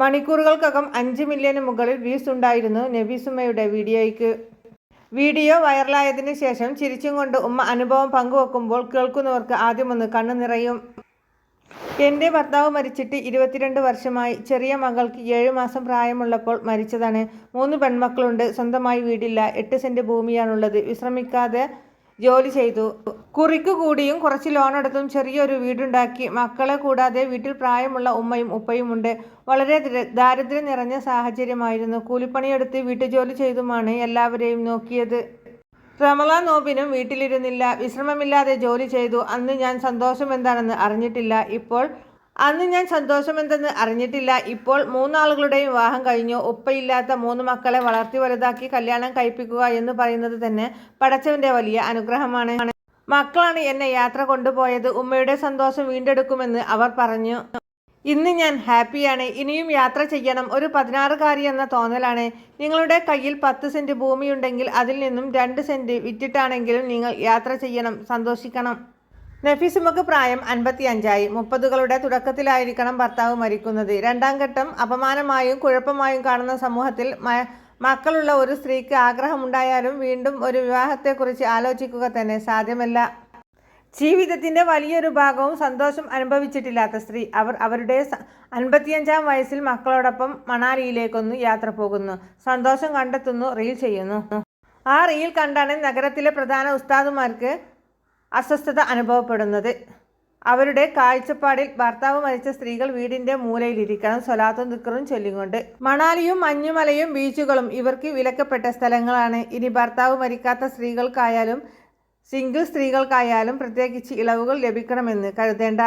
മണിക്കൂറുകൾക്കകം അഞ്ച് മില്യന് മുകളിൽ വ്യൂസ് ഉണ്ടായിരുന്നു നബീസുമ്മയുടെ വീഡിയോയ്ക്ക്. വീഡിയോ വൈറലായതിനു ശേഷം ചിരിച്ചും കൊണ്ട് ഉമ്മ അനുഭവം പങ്കുവെക്കുമ്പോൾ കേൾക്കുന്നവർക്ക് ആദ്യമൊന്ന് കണ്ണു നിറയും. എന്റെ ഭർത്താവ് മരിച്ചിട്ട് ഇരുപത്തിരണ്ട് വർഷമായി. ചെറിയ മകൾക്ക് ഏഴു മാസം പ്രായമുള്ളപ്പോൾ മരിച്ചതാണ്. മൂന്ന് പെൺമക്കളുണ്ട്. സ്വന്തമായി വീടില്ല. എട്ട് സെന്റ് ഭൂമിയാണുള്ളത്. വിശ്രമിക്കാതെ ജോലി ചെയ്തു. കുറിക്ക് കൂടിയും കുറച്ച് ലോണെടുത്തും ചെറിയൊരു വീടുണ്ടാക്കി. മക്കളെ കൂടാതെ വീട്ടിൽ പ്രായമുള്ള ഉമ്മയും ഉപ്പയും ഉണ്ട് വളരെ ദര- ദാരിദ്ര്യം നിറഞ്ഞ സാഹചര്യമായിരുന്നു. കൂലിപ്പണിയെടുത്ത് വീട്ടുജോലി ചെയ്തുമാണ് എല്ലാവരെയും നോക്കിയത്. റമലാൻ നോബിനും വീട്ടിലിരുന്നില്ല. വിശ്രമമില്ലാതെ ജോലി ചെയ്തു. അന്ന് ഞാൻ സന്തോഷം എന്താണെന്ന് അറിഞ്ഞിട്ടില്ല. ഇപ്പോൾ അന്ന് ഞാൻ സന്തോഷമെന്തെന്ന് അറിഞ്ഞിട്ടില്ല. ഇപ്പോൾ മൂന്നാളുകളുടെയും വിവാഹം കഴിഞ്ഞു. ഉപ്പയില്ലാത്ത മൂന്ന് മക്കളെ വളർത്തി വലുതാക്കി കല്യാണം കഴിപ്പിക്കുക എന്ന് പറയുന്നത് തന്നെ പടച്ചവന്റെ വലിയ അനുഗ്രഹമാണ്. മക്കളാണ് എന്നെ യാത്ര കൊണ്ടുപോയത്. ഉമ്മയുടെ സന്തോഷം വീണ്ടെടുക്കുമെന്ന് അവർ പറഞ്ഞു. ഇന്ന് ഞാൻ ഹാപ്പിയാണ്. ഇനിയും യാത്ര ചെയ്യണം. ഒരു പതിനാറുകാരി എന്ന തോന്നലാണ്. നിങ്ങളുടെ കയ്യിൽ പത്ത് സെന്റ് ഭൂമിയുണ്ടെങ്കിൽ അതിൽ നിന്നും രണ്ട് സെന്റ് വിറ്റിട്ടാണെങ്കിലും നിങ്ങൾ യാത്ര ചെയ്യണം. സന്തോഷിക്കണം. നഫീസുമക്ക് പ്രായം അൻപത്തി അഞ്ചായി മുപ്പതുകളുടെ തുടക്കത്തിലായിരിക്കണം ഭർത്താവ് മരിക്കുന്നത്. രണ്ടാം ഘട്ടം അപമാനമായും കുഴപ്പമായും കാണുന്ന സമൂഹത്തിൽ മക്കളുള്ള ഒരു സ്ത്രീക്ക് ആഗ്രഹമുണ്ടായാലും വീണ്ടും ഒരു വിവാഹത്തെക്കുറിച്ച് ആലോചിക്കുക തന്നെ സാധ്യമല്ല. ജീവിതത്തിന്റെ വലിയൊരു ഭാഗവും സന്തോഷം അനുഭവിച്ചിട്ടില്ലാത്ത സ്ത്രീ. അവർ അവരുടെ അൻപത്തിയഞ്ചാം വയസ്സിൽ മക്കളോടൊപ്പം മണാലിയിലേക്കൊന്ന് യാത്ര പോകുന്നു. സന്തോഷം കണ്ടെത്തുന്നു റീൽ ചെയ്യുന്നു. ആ റീൽ കണ്ടാണ് നഗരത്തിലെ പ്രധാന ഉസ്താദുമാർക്ക് അസ്വസ്ഥത അനുഭവപ്പെടുന്നത്. അവരുടെ കാഴ്ചപ്പാടിൽ ഭർത്താവ് മരിച്ച സ്ത്രീകൾ വീടിന്റെ മൂലയിലിരിക്കണം സ്വലാത്തും ദിക്കറും ചൊല്ലിക്കൊണ്ട്. മണാലിയും മഞ്ഞുമലയും ബീച്ചുകളും ഇവർക്ക് വിലക്കപ്പെട്ട സ്ഥലങ്ങളാണ്. ഇനി ഭർത്താവ് മരിക്കാത്ത സ്ത്രീകൾക്കായാലും സിംഗിൾ സ്ത്രീകൾക്കായാലും പ്രത്യേകിച്ച് ഇളവുകൾ ലഭിക്കണമെന്ന് കരുതേണ്ട.